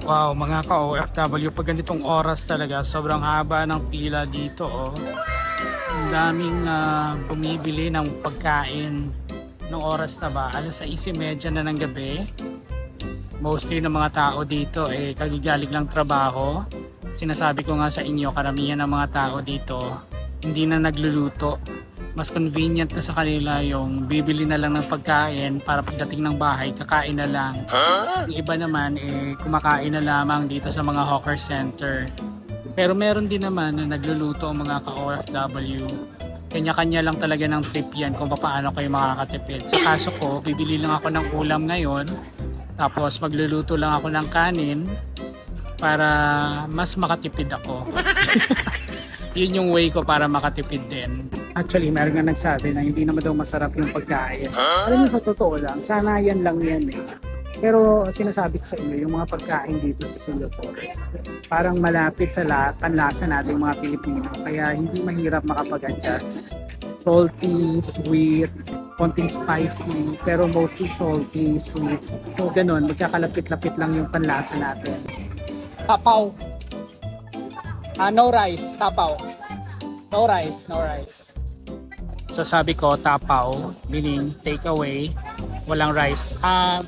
Wow, mga ka-OFW, pag ganitong oras talaga, sobrang haba ng pila dito. Oh. Ang daming ah, bumibili ng pagkain ng oras na ba? Alas 6.30 na ng gabi. Mostly ng mga tao dito eh kagigaling lang trabaho. Sinasabi ko nga sa inyo, karamihan ng mga tao dito hindi na nagluluto. Mas convenient na sa kanila yung bibili na lang ng pagkain para pagdating ng bahay, kakain na lang. Yung iba naman, eh, kumakain na lamang dito sa mga hawker center. Pero meron din naman na nagluluto ang mga ka-OFW. Kanya-kanya lang talaga ng trip yan kung paano kayo makakatipid. Sa kaso ko, bibili lang ako ng ulam ngayon. Tapos magluluto lang ako ng kanin para mas makatipid ako. Yun yung way ko para makatipid din. Actually, meron nga nagsabi na hindi naman daw masarap yung pagkain. Alam mo, sa totoo lang, sanayan lang yan eh. Pero sinasabi ko sa inyo, yung mga pagkain dito sa Singapore, parang malapit sa la- panlasa nating mga Pilipino. Kaya hindi mahirap makapag-adjust. Salty, sweet, konting spicy, pero mostly salty, sweet. So ganun, magkakalapit-lapit lang yung panlasa natin. Tapaw. Ah, no rice, tapaw. No rice, no rice. So sabi ko, tapaw, meaning take away, walang rice. Ah,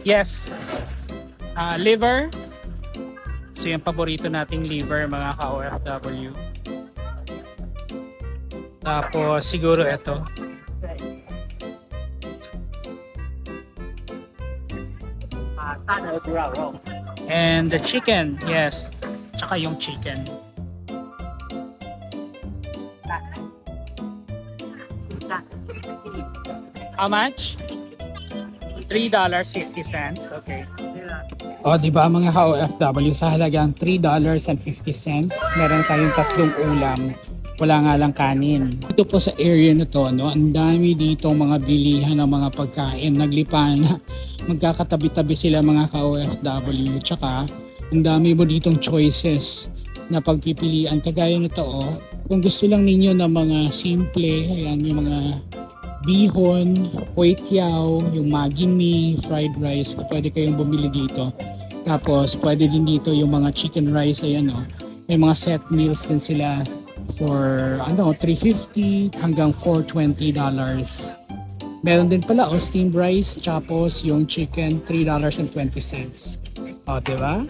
yes. Ah, liver. So yung paborito nating liver, mga ka-OFW. Tapos siguro ito. And the chicken, yes. Tsaka yung chicken. How much? $3.50. Okay. O, di ba mga ka-OFW, sa halagang $3.50, meron tayong tatlong ulam. Wala nga lang kanin. Dito po sa area na to, no, ang dami dito mga bilihan ng mga pagkain. Naglipa na. Magkakatabi-tabi sila mga ka-OFW. Tsaka, ang dami mo ditong choices na pagpipilian. Kagaya nito, oh, kung gusto lang ninyo ng mga simple, ayan, yung mga bihon, kway tiao, yung Maggi mee, fried rice, pwede kayong bumili dito. Tapos, pwede din dito yung mga chicken rice, ayan o. May mga set meals din sila for, ano, 350 hanggang 420 dollars. Meron din pala, o, steamed rice, tapos yung chicken, 3 dollars and 20 cents. O, diba?